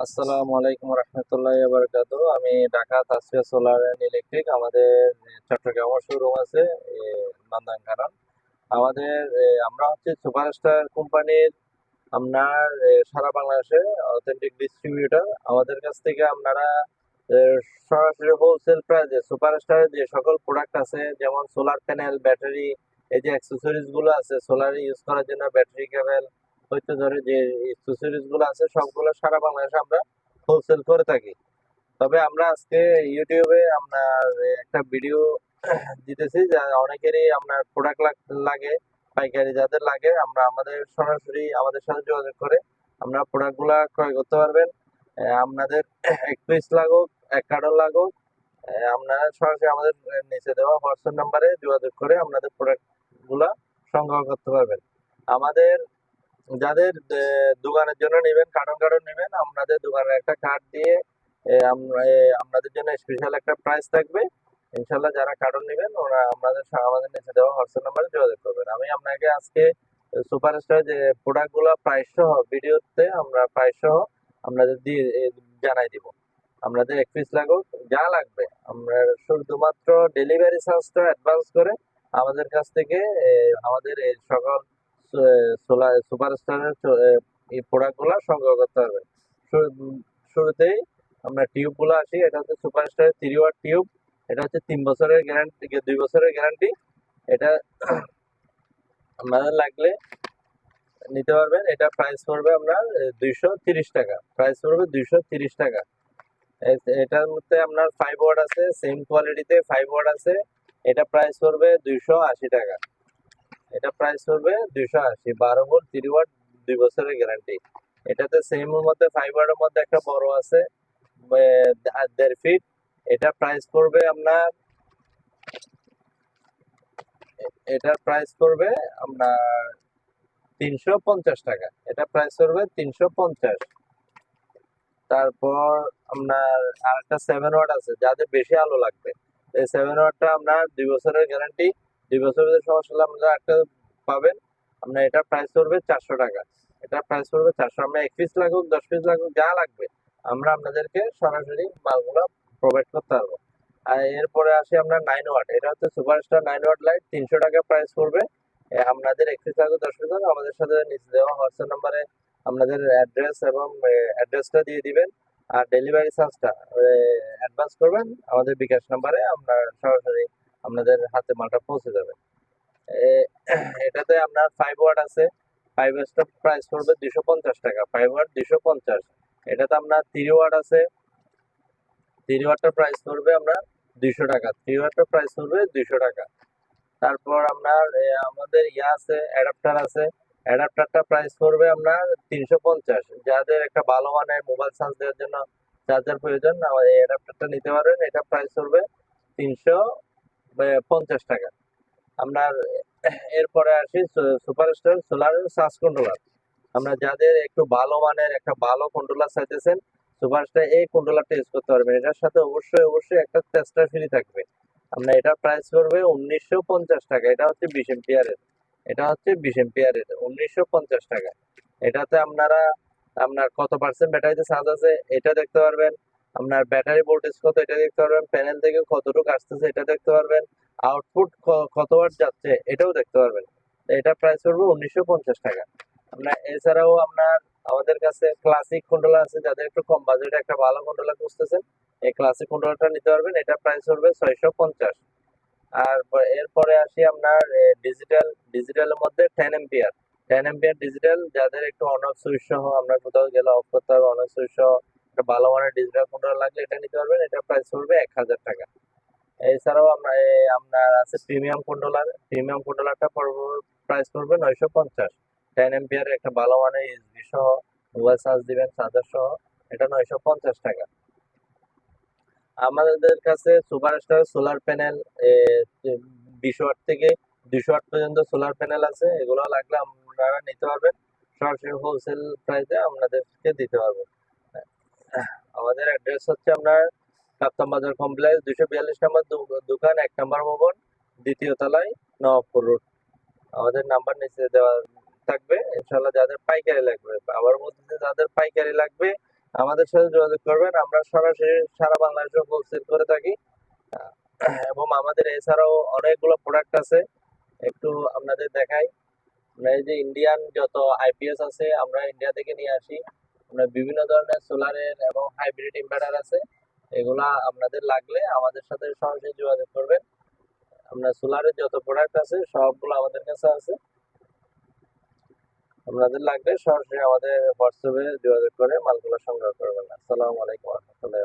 আসসালামু আলাইকুম রহমতুল্লাহ বারকাত আমি Dhaka Tasfia solar and electric আমাদের চট্টগ্রামের শোরুম আছে নন্দন কানন আমাদের আমরা হচ্ছে সুপারস্টার কোম্পানির আপনার সারা বাংলাদেশে অথেন্টিক ডিস্ট্রিবিউটর আমাদের কাছ থেকে আপনারা সরাসরি হোলসেল প্রাইসে সুপারস্টারের যে সকল প্রোডাক্ট আছে, যেমন সোলার প্যানেল ব্যাটারি এই যে অ্যাক্সেসরিজগুলো আছে সোলার ইউজ করার জন্য ব্যাটারি কেবল হয়তো ধরে যে গুলো আছে, সবগুলো সারা বাংলাদেশে আমরা হোলসেল করে থাকি। তবে আমরা আজকে ইউটিউবে আপনার একটা ভিডিও দিতেছি যা অনেকেরই আপনার প্রোডাক্ট লাগে পাইকারি যাদের লাগে, আমরা আমাদের সরাসরি আমাদের সাথে যোগাযোগ করে আমরা প্রোডাক্টগুলা ক্রয় করতে পারবেন। আপনাদের এক পিস লাগুক, এক কার্টন লাগুক আপনারা সরাসরি আমাদের নিচে দেওয়া হোয়াটসঅ্যাপ নাম্বারে যোগাযোগ করে আপনাদের প্রোডাক্টগুলা সংগ্রহ করতে পারবেন। আমাদের যাদের দোকানের জন্য নেবেন কার্টন কার্টন নেবেন, আপনাদের দোকানের একটা কার্ড দিয়ে আপনাদের জন্য স্পেশাল একটা প্রাইস থাকবে। ইনশাল্লাহ যারা কার্টন নেবেন, ওরা আমাদের আমাদের নিচে দেওয়া হোয়াটসঅ্যাপ নাম্বারে যোগাযোগ করবেন। আমি আপনাকে আজকে সুপারস্টার যে প্রোডাক্টগুলো প্রাইস সহ ভিডিওতে আমরা প্রাইস সহ আপনাদের দিয়ে জানাই দিব। আপনাদের এক পিস লাগুক, যা লাগবে। আমরা শুধুমাত্র ডেলিভারি চার্জটা অ্যাডভান্স করে আমাদের কাছ থেকে আমাদের এই সকল সুপারস্টারের এই প্রোডাক্টগুলো সংগ্রহ করতে হবে। শুরু- শুরুতেই আমরা টিউবগুলো আসি, এটা হচ্ছে সুপারস্টারের থ্রি ওয়াট টিউব এটা হচ্ছে তিন বছরের গ্যারান্টি দুই বছরের গ্যারান্টি এটা আপনাদের লাগলে নিতে পারবেন, এটা প্রাইস পড়বে আপনার দুইশো তিরিশ টাকা প্রাইস পড়বে দুইশো তিরিশ টাকা। এটার মধ্যে আপনার ফাইভ ওয়াট আছে সেম কোয়ালিটিতে ফাইভ ওয়াট আছে, এটা প্রাইস পড়বে দুইশো আশি টাকা। এটা প্রাইস পড়বে দুইশো আশি, বারো ভোল্ট থ্রি ওয়াট দুই বছরের গ্যারান্টি এটাতে সেম মধ্যে ওয়াটের মধ্যে একটা বড় আছে দেড় ফিট এটা প্রাইস পড়বে আপনার এটার প্রাইস পড়বে আপনার তিনশো পঞ্চাশ টাকা। এটা প্রাইস পড়বে তিনশো পঞ্চাশ। তারপর আপনার আরেকটা সেভেন ওয়াট আছে, যাদের বেশি আলো লাগবে। এই সেভেন ওয়াটটা আপনার দুই বছরের গ্যারান্টি দুই বছরের যদি সমস্যা হলে আপনারা একটা পাবেন। আপনার এটা প্রাইস পড়বে চারশো টাকা। এটা প্রাইস পড়বে চারশো। আমরা এক পিস লাগুক, দশ পিস লাগুক, যা লাগবে, আমরা আপনাদেরকে সরাসরি মালগুলো প্রোভাইড করতে পারব। আর এরপরে আসি আপনার নাইন ওয়াট এটা হচ্ছে সুপারস্টার নাইন ওয়াট লাইট তিনশো টাকা প্রাইস পড়বে। আপনাদের এক পিস লাগুক, দশ পিস লাগুক, আমাদের সাথে নিচে দেওয়া হোয়াটসঅ্যাপ নাম্বারে আপনাদের অ্যাড্রেস এবং অ্যাড্রেসটা দিয়ে দিবেন। আর ডেলিভারি চার্জটা অ্যাডভান্স করবেন। আমাদের বিকাশ নাম্বারে আমরা সরাসরি আপনাদের হাতে মালটা পৌঁছে যাবে। এটাতে আপনার ফাইভ ওয়াট আছে। ফাইভ ওয়াটটা প্রাইস পড়বে দুশো পঞ্চাশ টাকা। ফাইভ ওয়াট দুশো পঞ্চাশ। এটাতে আপনার থ্রি ওয়াট আছে। থ্রি ওয়াটটার প্রাইস পড়বে আপনার দুইশো টাকা। থ্রি ওয়াটটার প্রাইস পড়বে দুইশো টাকা। তারপর আপনার আমাদের ইয়া আছে অ্যাডাপ্টার আছে। অ্যাডাপ্টারটা প্রাইস পড়বে আপনার তিনশো পঞ্চাশ। যাদের একটা ভালো মানের মোবাইল চার্জ দেওয়ার জন্য চার্জার প্রয়োজন, এই অ্যাডাপ্টারটা নিতে পারেন। এটা প্রাইস পড়বে তিনশো পঞ্চাশ টাকা। আপনার এরপরে আসি সুপারস্টার সোলার চার্জ কন্ট্রোলার। আমরা যাদের একটু ভালো মানের একটা ভালো কন্ট্রোলার চাইতেছেন সুপারস্টার এই কন্ট্রোলারটা ইউজ করতে পারবেন। এটার সাথে অবশ্যই অবশ্যই একটা টেস্টার ফ্রি থাকবে। আপনার এটা প্রাইস পড়বে উনিশশো পঞ্চাশ টাকা। এটা হচ্ছে বিশ এম্পিয়ারের এটা হচ্ছে বিশ এম্পিয়ারের উনিশশো পঞ্চাশ টাকা। এটাতে আপনারা, আপনার কত পার্সেন্ট ব্যাটারিতে চার্জ আছে, এটা দেখতে পারবেন। আপনার ব্যাটারি ভোল্টেজ কত, এটা দেখতে পারবেন প্যানেল থেকে কতটুকু আসতেছে, এটা দেখতে পারবেন আউটপুট কত ওয়াট যাচ্ছে, এটাও দেখতে পারবেন। এটা প্রাইস পড়বে উনিশশো পঞ্চাশ টাকা। আপনার, এছাড়াও আপনার, আমাদের কাছে ক্লাসিক কন্ট্রোলার আছে, যাদের একটু কম বাজেটে একটা ভালো কন্ট্রোলার খুঁজতেছেন এই ক্লাসিক কন্ট্রোলারটা নিতে পারবেন, এটা প্রাইস পড়বে ছয়শো পঞ্চাশ। আর এরপরে আসি আপনার ডিজিটাল ডিজিটালের মধ্যে ten ampere ten ampere digital যাদের একটু অনেক সুইচ সহ আমরা কোথাও গেলে অফ করতে হবে অনেক সুইচ সহ একটা ভালো মানের ডিজিটাল কন্ট্রোলার লাগলে এটা নিতে পারবেন, এটা প্রাইস পড়বে এক হাজার টাকা। এছাড়াও আমরা আপনার আছে প্রিমিয়াম কন্ট্রোলার প্রিমিয়াম কন্ট্রোলারটা প্রাইস পড়বে নয়শো পঞ্চাশ। টেন এম্পিয়ার একটা ভালো মানের ইউএসবি সহ মোবাইল চার্জ দিবেন চার্জার সহ, এটা নয়শো পঞ্চাশ টাকা। আমাদের কাছে সুপার স্টার সোলার প্যানেল বিশ ওয়াট থেকে দুশো ওয়াট পর্যন্ত সোলার প্যানেল আছে। এগুলো লাগলে আপনারা নিতে পারবেন। সরাসরি হোলসেল প্রাইসে আপনাদেরকে দিতে পারব। আমাদের অ্যাড্রেস হচ্ছে আপনার কাপ্তান বাজার কমপ্লেক্স দুশো বিয়াল্লিশ নম্বর দোকান, এক নম্বর ভবন, দ্বিতীয় তলায় নবাবপুর রোড আমাদের নাম্বার নিচে দেওয়া থাকবে। ইনশাল্লাহ যাদের পাইকারি লাগবে, আবার বলতেছে যাদের পাইকারি লাগবে, আমাদের সাথে যোগাযোগ করবেন। আমরা সরাসরি সারা বাংলাদেশে হোলসেল করে থাকি। এবং আমাদের এছাড়াও অনেকগুলো প্রোডাক্ট আছে। একটু আপনাদের দেখাই। আমরা এই যে ইন্ডিয়ান যত আইপিএস আছে, আমরা ইন্ডিয়া থেকে নিয়ে আসি। আমরা বিভিন্ন ধরনের সোলারের এবং হাইব্রিড ইনভার্টার আছে। এগুলা আপনাদের লাগলে আমাদের সাথে সরাসরি যোগাযোগ করবেন। আমরা সোলারের যত প্রোডাক্ট আছে, সবগুলো আমাদের কাছে আছে। আপনাদের লাগলে সরাসরি আমাদের হোয়াটসঅ্যাপে যোগাযোগ করে মালগুলো সংগ্রহ করবেন। আসসালামু আলাইকুম রহমতুল্লাহ